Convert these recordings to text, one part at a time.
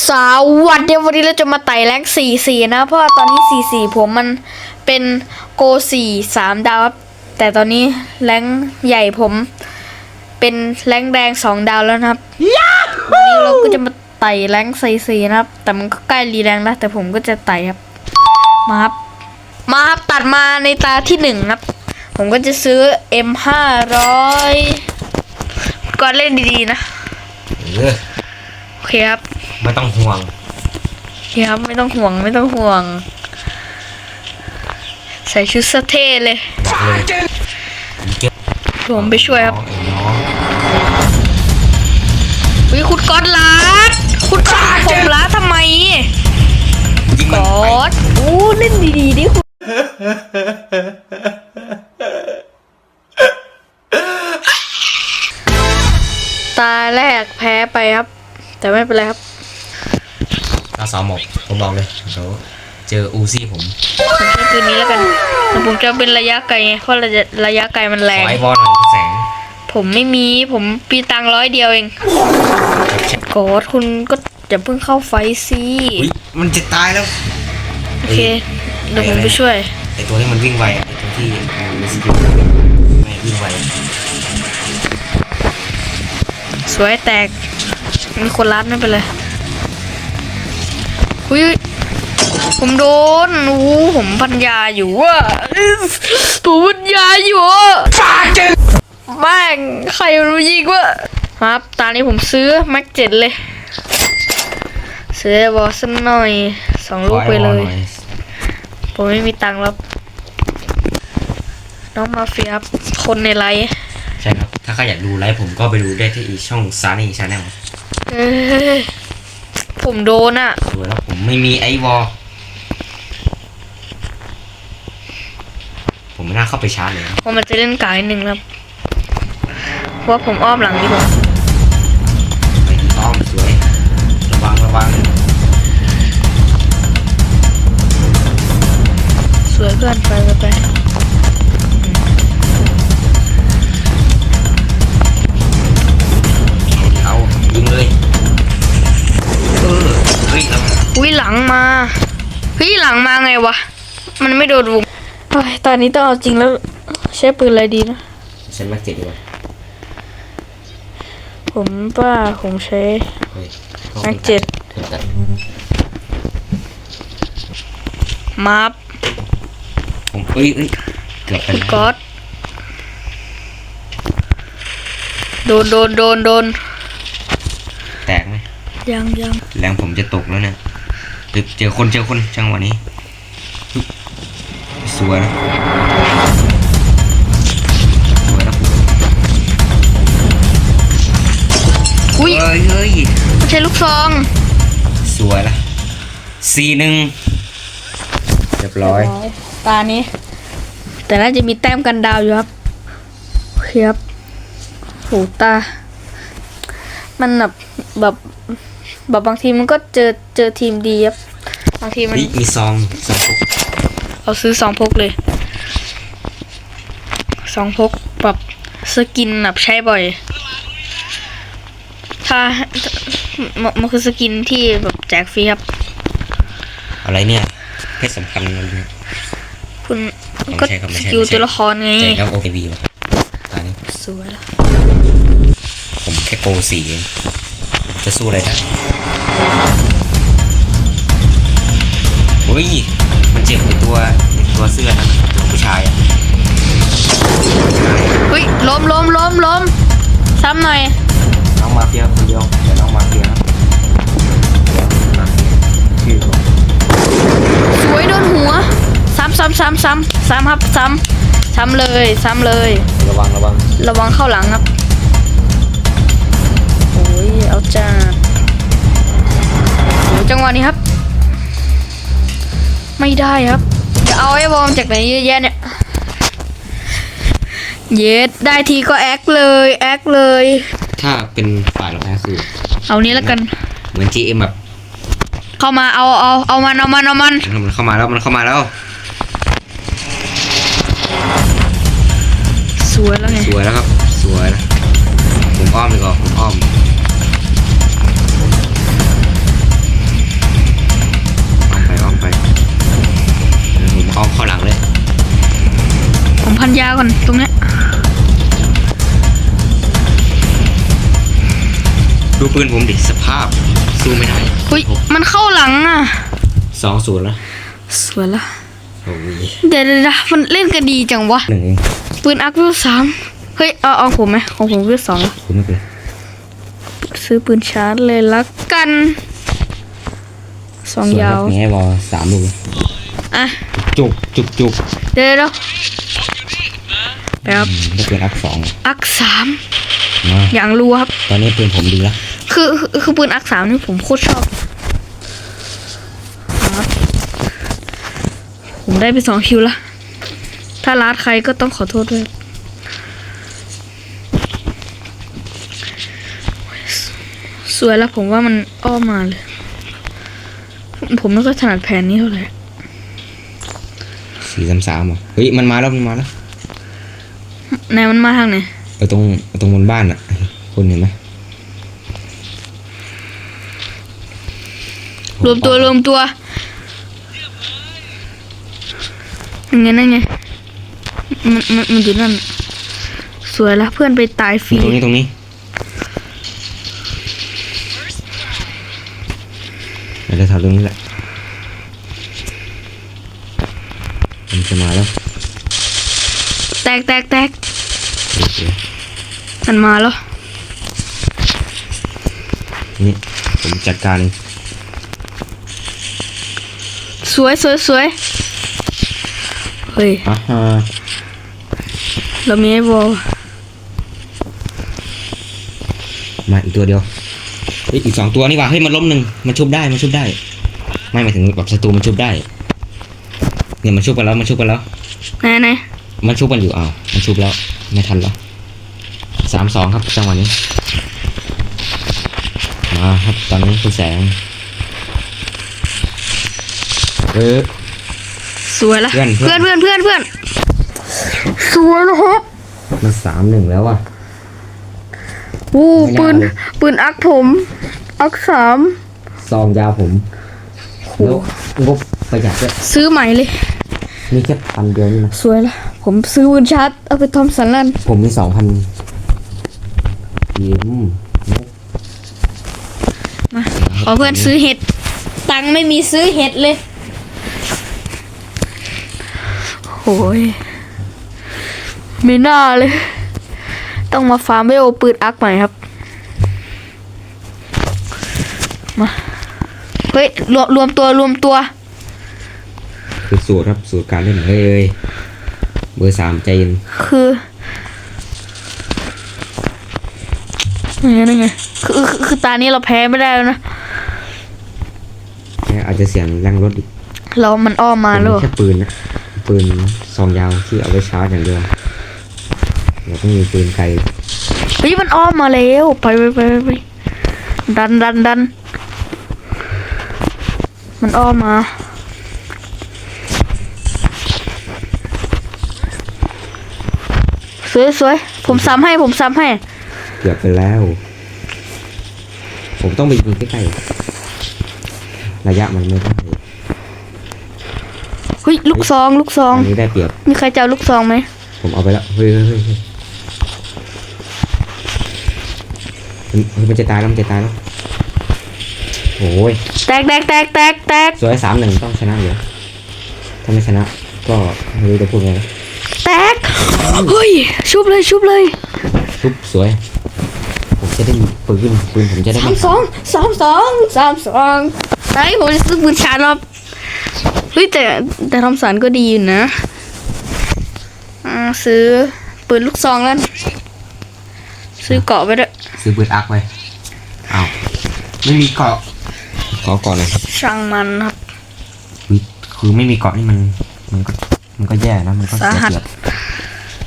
สวัสดีวันนี้เราจะมาไต่แรงสี่สี่นะ เพราะว่าตอนนี้สี่สี่ผมมันเป็นโกสี่สามดาวครับ แต่ตอนนี้แรงใหญ่ผม เป็นแรงแดงสองดาวแล้วนะครับวันนี้เราก็จะมาไต่แรงสี่สี่นะครับ แต่มันก็ใกล้รีแรงแล้วแต่ผมก็จะไต่ครับ มาครับ มาครับตัดมาในตาที่หนึ่งครับ ผมก็จะซื้อ M ห้าร้อยก็เล่นดีๆนะเออโอเคครับ ไม่ต้องห่วงครับไม่ต้องห่วงไม่ต้องห่วง ใส่ชุดสเท่เลยบอกเลยผมไปช่วยครับน้องไอ้น้องวิคุณก๊อตลัดคุณก๊อตผมลัดทำไมก๊อตโอ้เล่นดีๆดิคุณตาแรกแพ้ไปครับ แต่ไม่เป็นไรครับ ตาสาวหมกผมบอกเลยเดี๋ยวเจออูซี่ผมผมใช้ปืนนี้แล้วกันแต่ผมจะเป็นระยะไกลไงเพราะระยะระยะไกลมันแรของไอ้บอลหน่อยพี่แสงผมไม่มีผมปีตังค์ร้อยเดียวเองกอดคุณก็อย่าเพิ่งเข้าไฟสิอุ้ยมันจะตายแล้ว โอเคเดี๋ยวผมไปช่วย ไอตัวที่มันวิ่งไวอะไอตัวที่มันมีสกิลไม่วิ่งไวสวยแตกมีคนรัดไม่เป็นไร อุ้ยผมโดนโอ้โหผมพันยาอยู่อะผมพันยาอยู่อะแม่งใครรู้ยิงวะครับ ตอนนี้ผมซื้อแม็กเจ็ดเลย ซื้อบอสสักหน่อยสองลูกไปเลยขออ้บอหน่อผมไม่มีตังค์แล้วน้องมาเฟียครับคนในไลฟ์ใช่ครับ ถ้าใครอยากดูไลฟ์ผมก็ไปดูได้ที่อีช่องซานี่ชาแนลเอ้ย ผมโดนอะดูแล้วผมไม่มีไอวอลผมไม่น่าเข้าไปชาร์จเลยนะว่ามันจะเล่นกายหนึ่งแล้วเพราะว่าผมอ้อมหลังดีกว่าไปที่อ้อมสวยระวังระวังสวยเพื่อนไปไปไป งมาเฮ้ยหลังมาไงวะ มันไม่โดนวงเฮ้ยตอนนี้ต้องเอาจริงแล้ว ใช้ปืนอะไรดีนะ ฉันมาเจ็ดดีกว่าผมว่าผมใช้ เฮ้ยแม็กเจ็ดเถื่อนตัดมาร์ฟผมเอ้ยเอ้ยเกือบไปแล้วก๊อตโดนโดนโดนโดนแตกไหมยังยังแรงผมจะตกแล้วเนี่ย เฮ้ยเจอคนเจอคนจังหวะนี้ฮึบสวยนะสวยนะผมอุ้ยเฮ้ยเฮ้ยไม่ใช่ลูกซอง สวยละสี่หนึ่งเรียบร้อย ตานี้ แต่น่าจะมีแต้มกันดาวอยู่ครับโอเคครับโหตา มันแบบแบบ แบบบางทีมันก็เจอเจอทีมดีครับบางทีมันเฮ้ยมีซองซองปุ๊บเอาซื้อสองพกเลยสองพกแบบสกินแบบใช้บ่อย ถ้ามันมันคือสกินที่แบบแจกฟรีครับ อะไรเนี่ยเพศสำคัญอะไรเนี่ย คุณไม่ก็ใช่ครับไม่สใช่กิลไม่ใช่ ตัวละครไง ใจครับโอเคบีวะตอนนี้สวยละผมแค่โกสีเอง จะสู้อะไรได้โอ้ยมันเจ็บไอตัวไอ้ตัวเสื้อนั่นน่ะตัวผู้ชายอะผู้ชายอะเฮ้ยล้มล้มล้มล้มซ้ำหน่อย น้องมาเฟียคนเดียวเดี๋ยวน้องมาเฟียนะเดี๋ยวมาเฟียชื่อผมสวยโดนหัว ซ้ำซ้ำซ้ำซ้ำซ้ำครับซ้ำซ้ำเลยซ้ำเลย ระวังระวังระวังเข้าหลังครับโอ้ย เอาจ้าโอ้ยจังหวะนี้ครับ ไม่ได้ครับจะเอาไอ้บอมจากไหนเยอะแยะเนี่ยเย็ดได้ทีก็แอคเลยแอคเลย ถ้าเป็นฝ่ายเราแพ้คือ เอานี้แล้วกัน เหมือน GM แบบ เข้ามาเอาเอาเอามันเอามันเอามันมันเข้ามาแล้วมันเข้ามาแล้ว สวยแล้วไงสวยแล้วครับ สวยแล้วผมอ้อมดีกว่าผมอ้อม ก่อนตรงเนี้ยดูปืนผมดิสภาพสู้ไม่ได้อุ้ยมันเข้าหลังอะสองศูนย์แล้วสวยละโอ้ยเดี๋ยวเดี๋ยวเดี๋ยวมันเล่นกันดีจังวะหนึ่งเองปืนอักวิวสามเฮ้ยเอาเอาผมไหมของผมวิวสองละคุณไม่เป็นซื้อปืนชาร์จเลยละกันสองส่วนยาวมีให้บอลสามลูกอะจุกจุกจุกเดี๋ยวเดี๋ยว เดี๋ยวแป๊บอืมได้ปืนอัพสองอักสามมาอย่างรู้ครับ ตอนนี้ปืนผมดีแล้วคือคือคือปืนอักสามนี่ผมโคตรชอบครับผมได้ไปสองคิวละถ้าลาดใครก็ต้องขอโทษด้วยสวยแล้วผมว่ามันอ้อมมาเลย ผมไม่ค่อยถนัดแผนนี้เท่าไหร่สี่สามสามอะเฮ้ยมันมาแล้วมันมาแล้ว ไหนมันมาทางไหนเอาตรงเอาตรงบนบ้านอะ คุณเห็นไหมรวมตัวรวมตัวยังไงนั่นไงมันมันมันอยู่นั่น สวยแล้วเพื่อนไปตายฟรีตรงนี้ตรงนี้เดี๋ยวแถวตรงนี้แหละมันจะมาแล้ว แตกแตกแตกโอเค มันมาแล้ว นี่ผมจัดการเองสวยสวยสวยเฮ้ยอ่าฮะเรามีไอ้บอลมาอีกตัวเดียวเฮ้ยอีกสองตัวนี่ว่ะเฮ้ยมันล้มหนึ่งมันชุบได้มันชุบได้ ไม่หมายถึงแบบศัตรูมันชุบได้เนี่ยมันชุบกันแล้วมันชุบกันแล้วไหนไหนมันชุบกันอยู่อ้าวมันชุบแล้ว ไม่ทันแล้วสามสองครับจังหวะนี้ มาครับตอนนี้คุณแสงเออสวยละเพื่อนเพื่เพื่ออนนเพื่อนเพื่อนเพื่อนสวยแล้วครับมันสามหนึ่งแล้วอะอู้ไม่น่าปืนเลยปืนอักผม อักสามซองยาวผมแล้วงบประหยัดด้วยซื้อใหม่เลย นี่แค่พันเดียวนี่นะสวยละ ผมซื้อปืนชาร์จเอาไปทอมสันลันผมมีสองพันยิ้มมาขอเพื่อนซื้อเห็ด ตังค์ไม่มีซื้อเห็ดเลยโอ้ยไม่น่าเลย ต้องมาฟาร์มไวโอปืนอักใหม่ครับ มา เฮ้ย รวมรวมตัวรวมตัว คือสูตรครับ สูตรการเล่นเฮ้ย เบอร์สามใจเย็นคือยังไงนั่นไงคือคือคือตานี้เราแพ้ไม่ได้แล้วนะแค่อาจจะเสียงแรงรถอีกเรามันอ้อมมาแล้วผแค่ปืนนะปืนซองยาวที่เอาไว้ชาร์จอย่างเดียวเราต้องมีปืนไกลเฮ้ยมันอ้อมมาแล้วไปไปไปไปไปดันดันดันมันอ้อมมา สวยสวยผมซ้ำให้ผมซ้ำให้เกือบไปแล้ว ผมต้องไปยิงใกล้ๆระยะมันไม่ได้เฮ้ยลูกซองลูกซองอันนี้ได้เปรียบมีใครจะเอาลูกซองไหมผมเอาไปแล้วเฮ้ยเฮ้ยเฮ้ยเฮ้ยเฮ้ยเฮ้ยมันจะตายแล้วมันจะตายแล้วโอ้ยแตกแตกแตกแตกแตกสวยสามหนึ่งต้องชนะอยู่แล้วถ้าไม่ชนะ ก็ไม่รู้จะพูดไงแล้วแตก เฮ้ย ชุบเลยชุบเลยทุบสวย ผมจะได้มีปืนปืนผมจะได้สาไม่มสองสามสองสามสองไอ้ผมจะซื้อปืนชาร์จรอบเฮ้ยแต่แต่ทอมสันก็ดีอยู่นะอ่าซื้อปืนลูกซองแล้วซื้อเกาะไปด้วยซื้อปืนอาร์คไว้อ้าวไม่มีเกาะขอก่อนเลยช่างมันครับคือคือไม่มีเกาะนี่มัน มันก็มันก็แย่นะมันก็เสียสาหัสเปรียบ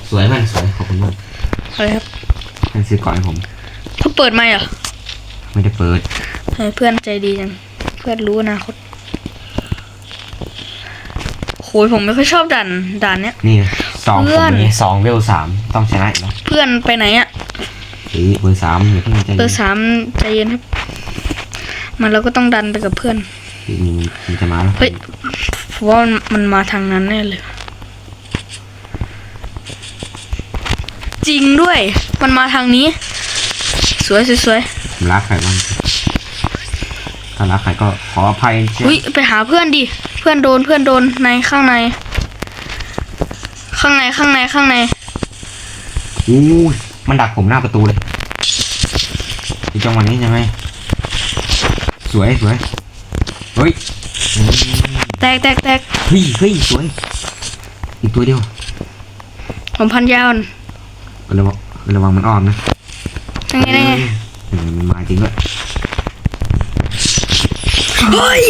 สวยมันสวยขอบคุณมากอะไรครับมันซื้อเกาะให้ผมเขาเปิดไหมเหรอไม่ได้เปิดให้เพื่อนใจดีจังเพื่อนรู้อนาคตโหยผมไม่ค่อยชอบด่านด่านเนี้ย นี่สองเพื่ผอนมนี่สองเวลสามต้องชนะอีกแล้วเพื่อนไปไหนอะเฮ้ยเบอร์สามอย่าเพิ่งใจเบอร์สามใจเย็นครับ มันเราก็ต้องดันไปกับเพื่อนมีมันจะมาแล้ว เฮ้ยผมว่ามันมันมาทางนั้นแน่เลย จริงด้วย มันมาทางนี้ สวยสวยสวยผมรักใครบ้างถ้ารักใครก็ขออภัยเชียวอุ้ยไปหาเพื่อนดิ เพื่อนโดนเพื่อนโดนในข้างใน ข้างในข้างในข้างในอู้ยมันดักผมหน้าประตูเลยอีจังหวะนี้ยังไง สวยสวยเฮ้ยอืมแตกแตกแตกเฮ้ยเฮ้ยสวย อีกตัวเดียวผมพันยาวน์ ระวังระวังมันอ้อมนะยังไงยังไงเออมันมาจริงด้วยเฮ้ย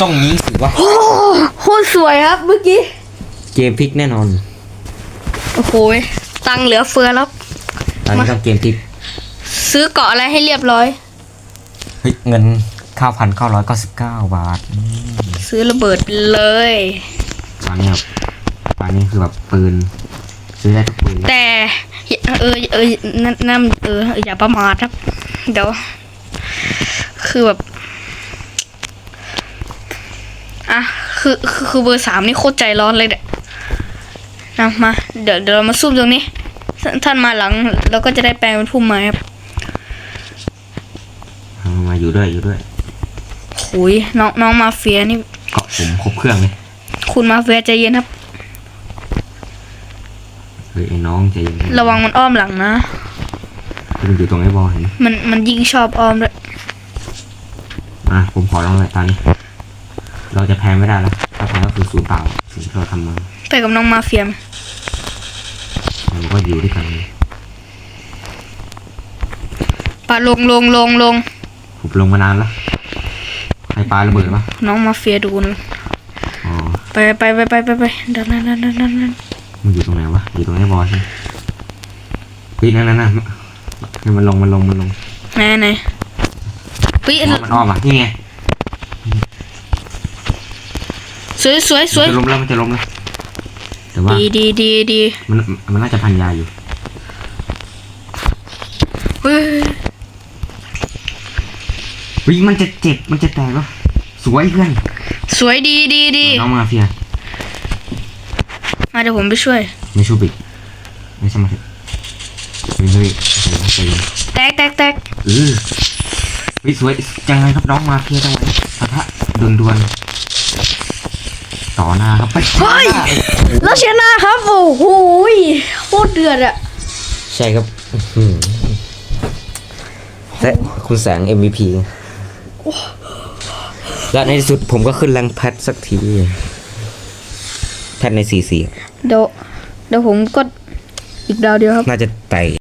ต้องนี้สิวะโอ้โคตรสวยครับเมื่อกี้ เกมพลิกแน่นอนโอ้โหตังค์เหลือเฟือแล้ว ตอนนี้ต้องเกมพลิกซื้อเกาะอะไรให้เรียบร้อย เฮ้ยเงินเก้าพันเก้าร้อยเก้าสิบเก้าบาทอืมซื้อระเบิดไปเลย ตอนนี้แบบตอนนี้คือแบบปืน ซื้อได้ทุกปืนแต่เออเออนั่นนั่นเอออย่าประมาทครับ เดี๋ยว คือแบบอะคือคือคือเบอร์สามนี่โคตรใจร้อนเลยเด็นะมาเดี๋ยวเดี๋ยวเรามาซุ่มตรงนี้ท่านท่านมาหลังแล้วก็จะได้แปลงเป็นพุ่มไม้ครับเอามาอยู่ด้วยอยู่ด้วยหุยน้องน้องมาเฟียนี่เกาะผมครบเครื่องเลยคุณมาเฟียใจเย็นครับเฮ้ยไอ้น้องใจเย็นระวังมันอ้อมหลังนะมันอยู่ตรงไอ้บอลเห็นไหมมันมันยิ่งชอบอ้อมด้วยอะผมขอลองเลยตอนนี้ เราจะแพ้ไม่ได้แล้วถ้าแพ้ก็คือศูนย์เปล่าสิ่งที่เราทำมาไปกับน้องมาเฟียไหมมันก็อยู่ด้วยกันเลยปาลงลงลงลงผมลงมานานแล้วใครปาระเบิดปะน้องมาเฟียดูนะอ๋อไปไปไปไปไปไปดันดันดันดันดันดัน มันอยู่ตรงไหนวะ อยู่ตรงไอ้บอลใช่ไหมเฮ้ยนั่นนั่นนั่นให้มันลงมันลงมันลงไหนไหนเฮ้ยอ๋อมันอ้อมอะนี่ไงสวยสวยสวยจะล้มแล้วมันจะล้มแล้วแต่ว่าดีดีดีดีมันมันน่าจะพันยาอยู่เฮ้ยเฮ้ยมันจะเจ็บมันจะแตกแล้วสวยเพื่อนสวยดีดีดีน้องมาเฟีย มาเดี๋ยวผมไปช่วยไม่ชูบิกไม่ใช่มาเถอะเฮ้ยเฮ้ยใจเย็นใจเย็นแตกแตกแตกเออเฮ้ยสวยจังไงครับน้องมาเฟียจังไงปะทะดวนดวนๆต่อหน้าครับไปเฮ้ยแล้วชนะครับ โอ้โหยโคตรเดือดอะใช่ครับและคุณแสง MVP และในที่สุดผมก็ขึ้นแรงแพทสักที แพทใน4 4เดี๋ยวเดี๋ยวผมก็อีกดาวเดียวครับ น่าจะไต่